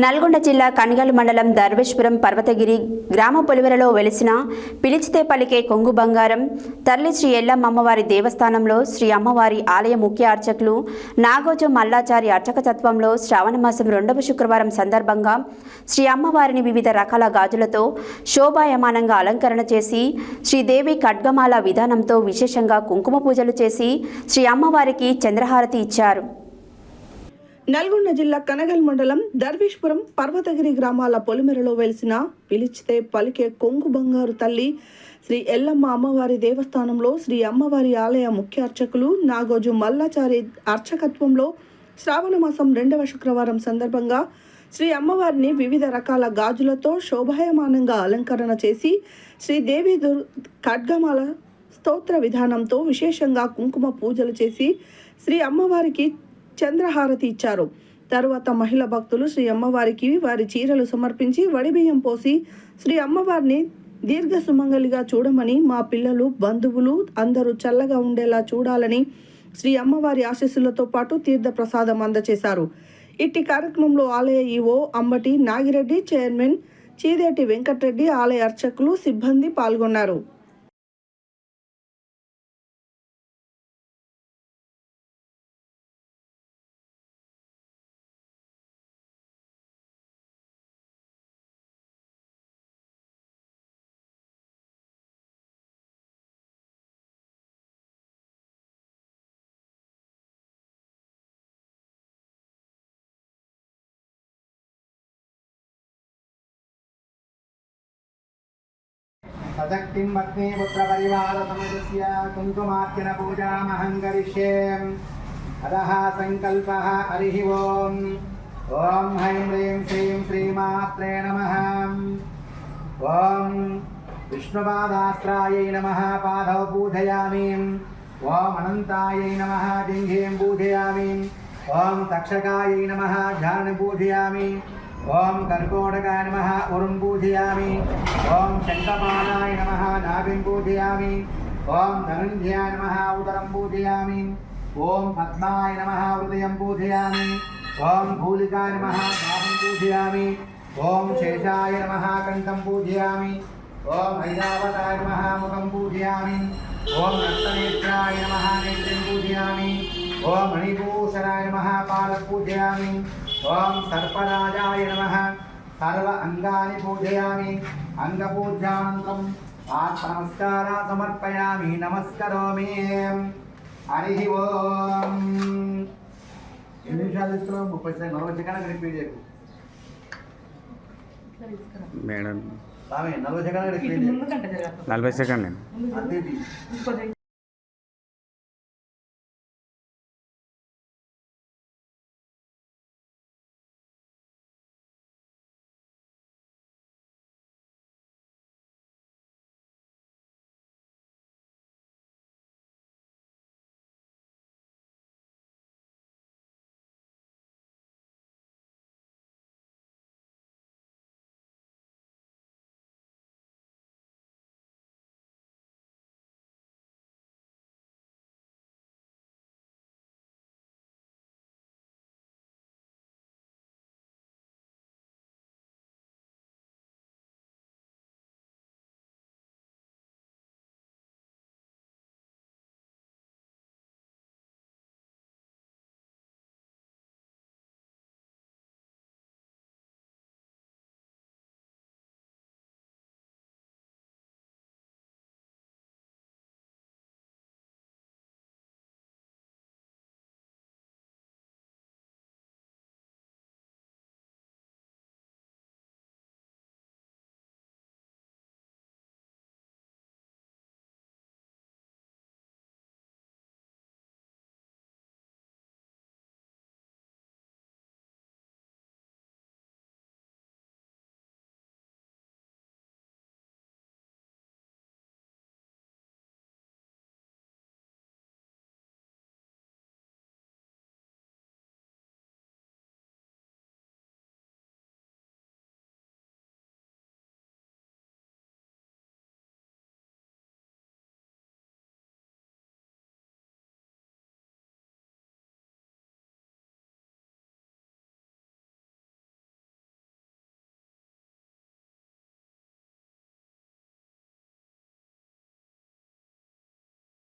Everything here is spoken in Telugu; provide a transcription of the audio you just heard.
నల్గొండ జిల్లా కనిగల్ మండలం దర్వేశ్వరం పర్వతగిరి గ్రామ పొలివెలలో వెలిసిన పిలిచితే పలికే కొంగు బంగారం తల్లి శ్రీ ఎల్లమ్మ అమ్మవారి దేవస్థానంలో శ్రీ అమ్మవారి ఆలయ ముఖ్య అర్చకులు నాగోజు మల్లాచారి అర్చకతత్వంలో శ్రావణమాసం రెండవ శుక్రవారం సందర్భంగా శ్రీ అమ్మవారిని వివిధ రకాల గాజులతో శోభాయమానంగా అలంకరణ చేసి శ్రీదేవి ఖడ్గమాల విధానంతో విశేషంగా కుంకుమ పూజలు చేసి శ్రీ అమ్మవారికి చంద్రహారతి ఇచ్చారు. నల్గొండ జిల్లా కనగల్ మండలం దర్వేశ్వరం పర్వతగిరి గ్రామాల పొలిమెరలో వెలిసిన పిలిచితే పలికే కొంగు బంగారు తల్లి శ్రీ ఎల్లమ్మ అమ్మవారి దేవస్థానంలో శ్రీ అమ్మవారి ఆలయ ముఖ్య అర్చకులు నాగోజు మల్లాచారి అర్చకత్వంలో శ్రావణ మాసం రెండవ శుక్రవారం సందర్భంగా శ్రీ అమ్మవారిని వివిధ రకాల గాజులతో శోభాయమానంగా అలంకరణ చేసి శ్రీదేవి దుర్ ఖడ్గమాల స్తోత్ర విధానంతో విశేషంగా కుంకుమ పూజలు చేసి శ్రీ అమ్మవారికి చంద్రహారతి ఇచ్చారు. తరువాత మహిళ భక్తులు శ్రీ అమ్మవారికి వారి చీరలు సమర్పించి వడిబియ్యం పోసి శ్రీ అమ్మవారిని దీర్ఘ సుమంగలిగా చూడమని మా పిల్లలు బంధువులు అందరూ చల్లగా ఉండేలా చూడాలని శ్రీ అమ్మవారి ఆశీస్సులతో పాటు తీర్థ ప్రసాదం అందజేశారు ఇట్టి కార్యక్రమంలో ఆలయ ఈవో అంబటి నాగిరెడ్డి చైర్మన్ చీదేటి వెంకటరెడ్డి ఆలయ అర్చకులు సిబ్బంది పాల్గొన్నారు. సశక్తిం పత్ని పుత్ర పరివార సమయస్య కుంకుమార్చన పూజామహం కరిష్యే అదహ సంకల్ప హరి ఓం ఓం హ్రైం హ్రీం శ్రీం శ్రీమాత్రే నమ ఓం విష్ణుపాదాశ్రాయై నమ పాదవ పూజయామి ఓం అనంతాయై నమ జింఘీం పూజయామి ॐ तक्षकायै नमः, ध्यानं पूजयामि। ॐ कर्कोटकाय नमः उरुं पूजयामि। ॐ शङ्खपाणाय नमः, नाभिं पूजयामि। ॐ धनुञ्जयाय नमः, उदरं पूजयामि। ॐ पद्माय नमः, हृदयं पूजयामि। ॐ भूलिकाय नमः नाभं पूजयामि। ॐ शेषाय नमः, कण्ठं पूजयामि। ॐ ऐरावताय नमः, मुखं पूजयामि। ॐ रक्तनेत्राय नमः, नेत्रं पूजयामि। ఓం మణిభూషణాయ నమ పాద పూజయామి ఓం సర్పరాజాయ నమ. సర్వ అంగాని పూజయామి. అంగపూజాంతం ఆత్మనమస్కార సమర్పయామి. నమస్కరోమి. హరి ఓం. ఎన్ని నిమిషాలు ఇస్తున్నాం ముప్పై సెకండ్ నలభై సెకండ్ రిపీట్ చేయకు. మేడం. నలభై సెకండ్ నలభై సెకండ్ అంతే